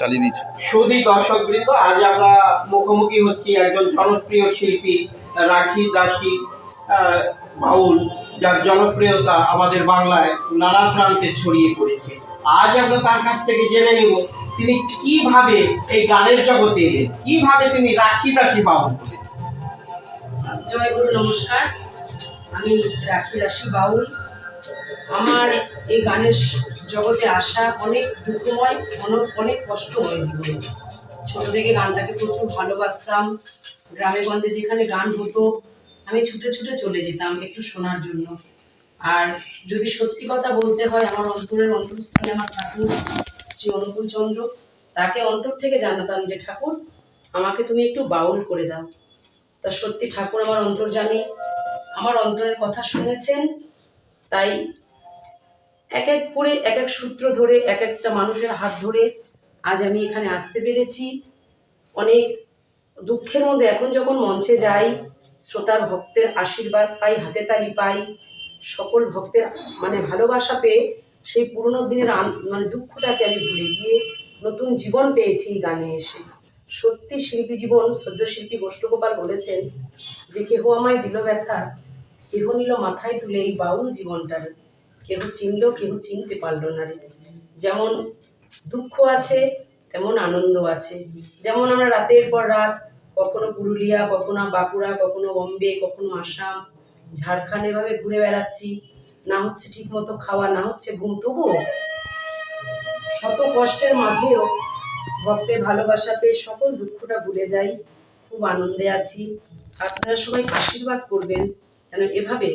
চালিয়ে দিচ্ছে। সুধী দর্শক বৃন্দ আজ আমরা মুখোমুখি হচ্ছি একজন জনপ্রিয় শিল্পী রাখি দাসী বাউল যার জনপ্রিয়তা আমাদের বাংলায় নানা প্রান্তে ছড়িয়ে পড়েছে। আজ আমরা তার কাছ থেকে জেনে নিব তিনি কীভাবে এই গানের জগতে এলেন? কীভাবে তিনি রাখি দাসী বাউল জয় গুরু নমস্কার। আমি রাখি রাশি বাউল। আমার এই গানের জগতে আসা অনেক দুঃখময়, অনেক অনেক কষ্ট হয় জীবনে। ছোট থেকে গানটাকে প্রচুর ভালোবাসতাম। গ্রামে গঞ্জে যেখানে গান হতো, আমি ছুটে ছুটে চলে যেতাম একটু শোনার জন্য। আর যদি সত্যি কথা বলতে হয়, আমার অন্তরের অন্তরস্থানে আমার ঠাকুর, শ্রী অনুকূল চন্দ্র, তাকে অন্তর থেকে জানাতাম যে, ঠাকুর, আমাকে তুমি একটু বাউল করে দাও। তা সত্যি ঠাকুর আমার অন্তর্জামী আমার অন্তরের কথা শুনেছেন, তাই এক এক করে এক এক সূত্র ধরে এক একটা মানুষের হাত ধরে আজ আমি এখানে আসতে পেরেছি। অনেক দুঃখের মধ্যে এখন যখন মঞ্চে যাই, শ্রোতার ভক্তের আশীর্বাদ পাই, হাতে তালি পাই, সকল ভক্তের মানে ভালোবাসা পেয়ে সেই পুরোনো দিনের মানে দুঃখটাকে আমি ভুলে গিয়ে নতুন জীবন পেয়েছি গানে এসে। সত্যি শিল্পী জীবন সদ্য শিল্পী গোষ্ঠগোপাল বলেছেন যে, কেহ আমায় দিল ব্যথা, কেহ নিল মাথায় তুলে এই বাউল জীবনটার কেহ চিনল, কেহ চিনতে পারল না রে। যেমন দুঃখ আছে, তেমন আনন্দ আছে। যেমন আমরা রাতের পর রাত, কখনো পুরুলিয়া, কখনো বাঁকুড়া, কখনো বম্বে, কখনো আসাম, ঝাড়খণ্ড এভাবে ঘুরে বেড়াচ্ছি। না হচ্ছে ঠিক মতো খাওয়া, না হচ্ছে ঘুম। তবুও শত কষ্টের মাঝেও ভক্তের ভালোবাসা পেয়ে সকল দুঃখটা ভুলে যাই। খুব আনন্দে আছি। আপনারা সবাই আশীর্বাদ করবেন যেন এভাবে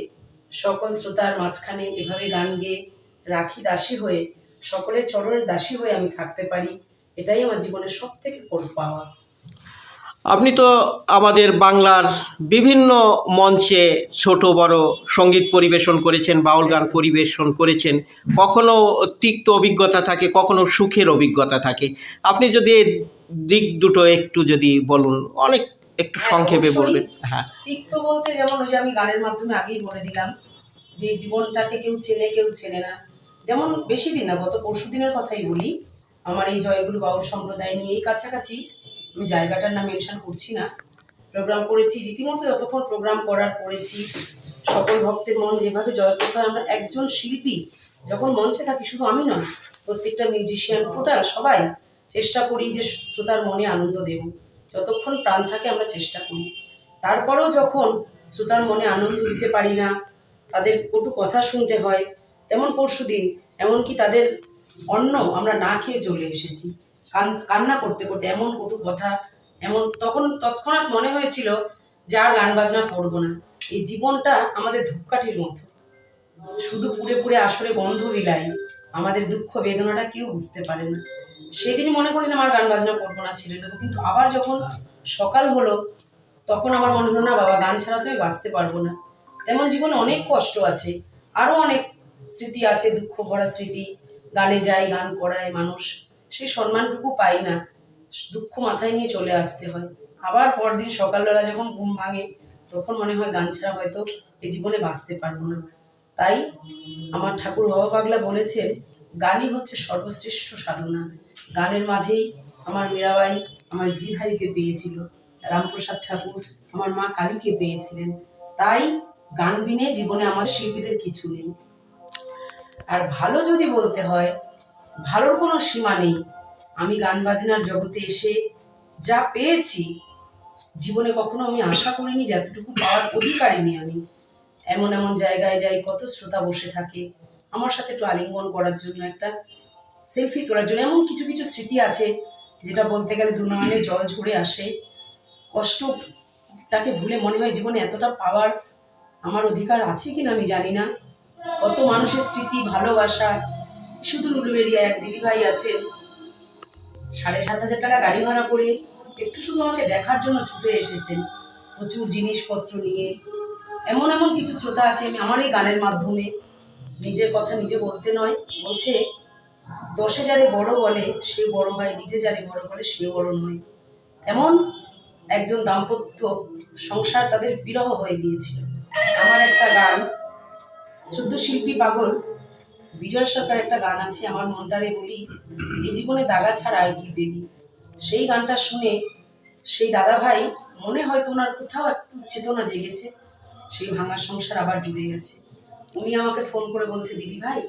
সকল শ্রোতার মাঝখানে এভাবে গান গেয়ে রাখি দাসী হয়ে, সকলের চরণের দাসী হয়ে আমি থাকতে পারি, এটাই আমার জীবনের সব থেকে বড় পাওয়া। আপনি তো আমাদের বাংলার বিভিন্ন মঞ্চে ছোট, বড় সংগীত পরিবেশন করেছেন, বাউল গান পরিবেশন করেছেন, কখনো তিক্ত অভিজ্ঞতা থাকে, কখনো সুখের অভিজ্ঞতা থাকে। আপনি যদি দিক দুটো একটু যদি বলুন, অনেক একটু হ্যাঁ, সংক্ষেপে বলবেন। হ্যাঁ। তিক্ত বলতে যেমন ওই যে আমি গানের মাধ্যমে আগেই বলে দিলাম যে জীবনটাকে কেউ চেনে কেউ চেনে না। যেমন বেশি দিন না গত পরশু দিনের কথাই বলি আমার এই জয়গুরু বাউল সম্প্রদায় নিয়ে এই কাছাকাছি আমি জায়গাটার নাম মেনশন করছি না। প্রোগ্রাম করেছি রীতিমতো যতক্ষণ প্রোগ্রাম করার করেছি সকল ভক্তের মন যেভাবে জয় করতে হয় আমরা একজন শিল্পী যখন মঞ্চে থাকি শুধু আমি নয় প্রত্যেকটা মিউজিশিয়ান টোটাল সবাই চেষ্টা করি যে শ্রোতার মনে আনন্দ দেব। যতক্ষণ প্রাণ থাকে আমরা চেষ্টা করি। তারপরেও যখন শ্রোতার মনে আনন্দ দিতে পারি না, তাদের কটু কথা শুনতে হয়, তেমন পরশু দিন, এমনকি তাদের অন্ন আমরা না খেয়ে চলে এসেছি। কান্না করতে করতে এমন কটু কথা, এমন তখন তৎক্ষণাৎ মনে হয়েছিল যে আর গান বাজনা করব না। এই জীবনটা আমাদের ধূপকাঠির মতো। শুধু পুরে পুরে আসরে গন্ধ বিলাই আমাদের দুঃখ বেদনাটা কেউ বুঝতে পারে না। সেদিন মনে করেছিলাম আর গান বাজনা করব না, ছেড়ে দেবো। কিন্তু আবার যখন সকাল হলো, তখন আমার মনে হলো, না বাবা, গান ছাড়া তো আমি বাঁচতে পারব না। তেমন জীবনে অনেক কষ্ট আছে আরও অনেক স্মৃতি আছে, দুঃখ ভরা স্মৃতি, গানে যায় গান করায় মানুষ সেই সম্মানটুকু পাই না, দুঃখ মাথায় নিয়ে চলে আসতে হয়। আবার পরদিন সকালবেলা যখন ঘুম ভাঙে, তখন মনে হয় গান ছাড়া হয়তো এই জীবনে বাঁচতে পারব না। তাই আমার ঠাকুর বাবা পাগলা বলেছেন, গানই হচ্ছে সর্বশ্রেষ্ঠ সাধনা। গানের মাঝেই আমার মীরাবাই আমার গৃহারীকে পেয়েছিল, রামপ্রসাদ ঠাকুর আমার মা কালীকে পেয়েছিলেন। তাই গান বিনে জীবনে আমার শিল্পীদের কিছু নেই। আর ভালো যদি বলতে হয়, ভালোর কোনো সীমা নেই। আমি গান বাজনার জগতে এসে যা পেয়েছি, জীবনে কখনো আমি আশা করিনি যতটুকু পাওয়ার অধিকারিনি আমি। এমন এমন জায়গায় যাই কত শ্রোতা বসে থাকে। আমার সাথে একটু আলিঙ্গন করার জন্য, একটা সেলফি তোলার জন্য, এমন কিছু স্মৃতি আছে, যেটা বলতে গেলে দুনয়নে জল ঝরে আসে। কষ্টটাকে ভুলে মনে হয় জীবনে এতটা পাওয়ার আমার অধিকার আছে কিনা আমি জানি না। কত মানুষের স্মৃতি, ভালোবাসা, শুধু লুলুবেরিয়া, এক দিদিভাই আছে। সাড়ে সাত হাজার টাকা গাড়ি ভাড়া করে একটু শুধু আমাকে দেখার জন্য ছুটে এসেছেন। প্রচুর জিনিসপত্র নিয়ে। এমন এমন কিছু শ্রোতা আছে আমি আমার এই গানের মাধ্যমে। নিজের কথা নিজে বলতে নয়, বলছে দশে যারে বড় বলে, সে বড় হয় নিজে যারে বড় বলে সে বড় নয়। তেমন একজন দাম্পত্য সংসার তাদের বিরহ হয়ে গিয়েছিল। আমার একটা গান শুদ্ধ শিল্পী পাগল, বিজয় সরকার একটা গান আছে, আমার মনটারে বলি এই জীবনে দাগা ছাড়া আর কি পেলি? সেই গানটা শুনে সেই দাদা ভাই মনে হয়তো ওনার কোথাও একটু চেতনা জেগেছে, সেই ভাঙার সংসার আবার জুড়ে গেছে। উনি আমাকে ফোন করে বলছে, দিদি ভাই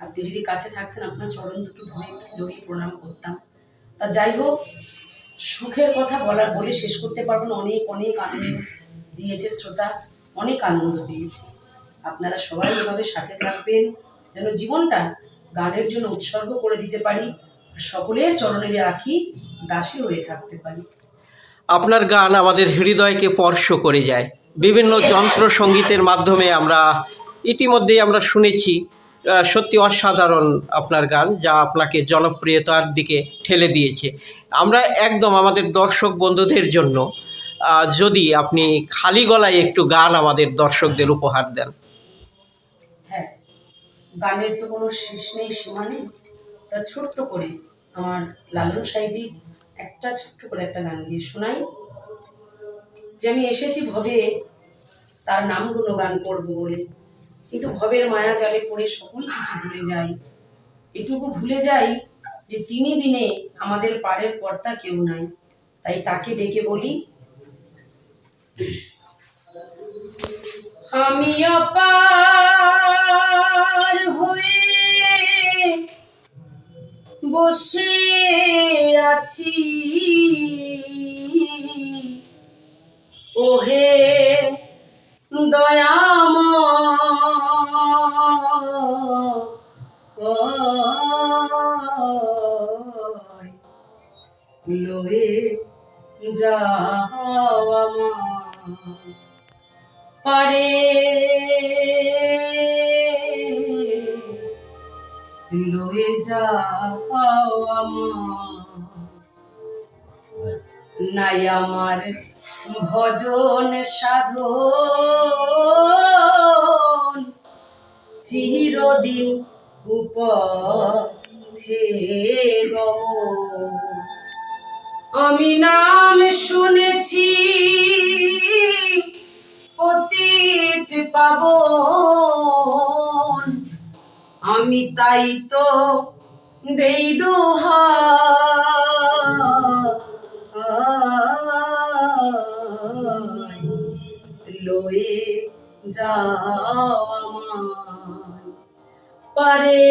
আপনি যদি কাছে থাকতেন, আপনার চরণ দুটো ধরে একটু জড়িয়ে প্রণাম করতাম। তা যাই হোক, সুখের কথা বলার বলে শেষ করতে পারব না। অনেক অনেক আনন্দ দিয়েছে শ্রোতা, অনেক আনন্দ পেয়েছি। আপনারা সবাই এভাবে সাথে থাকবেন, যেন জীবনটা গানের জন্য উৎসর্গ করে দিতে পারি সকলের চরণের রাখি দাসী হয়ে থাকতে পারি। আপনার গান আমাদের হৃদয়কে স্পর্শ করে যায়। বিভিন্ন যন্ত্র সঙ্গীতের মাধ্যমে আমরা ইতিমধ্যেই আমরা শুনেছি সত্যি অসাধারণ আপনার গান যা আপনাকে জনপ্রিয়তার দিকে ঠেলে দিয়েছে। আমরা একদম আমাদের দর্শক বন্ধুদের জন্য যদি আপনি খালি গলায় একটু গান আমাদের দর্শকদের উপহার দেন। হ্যাঁ গানের তো কোনো শেষ নেই, সীমা নেই। তা ছোট্ট করে আমার লালন সাইজি একটা ছোট্ট করে একটা গান দিয়ে শোনাই। যে আমি এসেছি ভবে, তার নাম গান করব বলে। কিন্তু ভবের মায়া জালে পড়ে সকল কিছু ভুলে যাই। এটুকু ভুলে যাই যে তিনি বিনে আমাদের পাড়ের কর্তা কেউ নাই। তাই তাকে ডেকে বলি, আমি অপার হয়ে বসে আছি। ওহে দয়াম লয়ে যাও আমার পারে লয়ে যাও আমার নাই আমার ভজন সাধন চিরদিন উপথে গমন। আমি নাম শুনেছি অতীত পাবন। আমি তাই তো দেই দোহা লয়ে যাও পারে।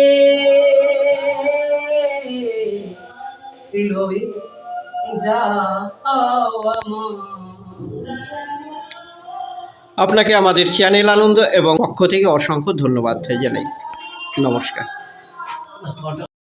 লয়ে আপনাকে আমাদের চ্যানেল আনন্দ এবং পক্ষ থেকে অসংখ্য ধন্যবাদ জানাই। নমস্কার।